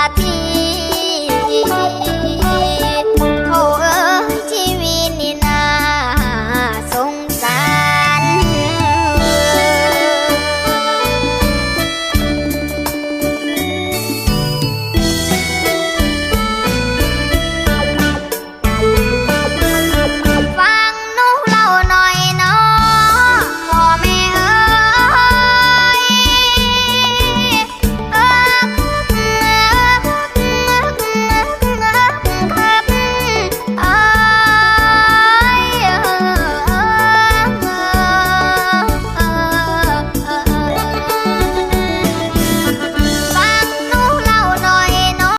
ลาที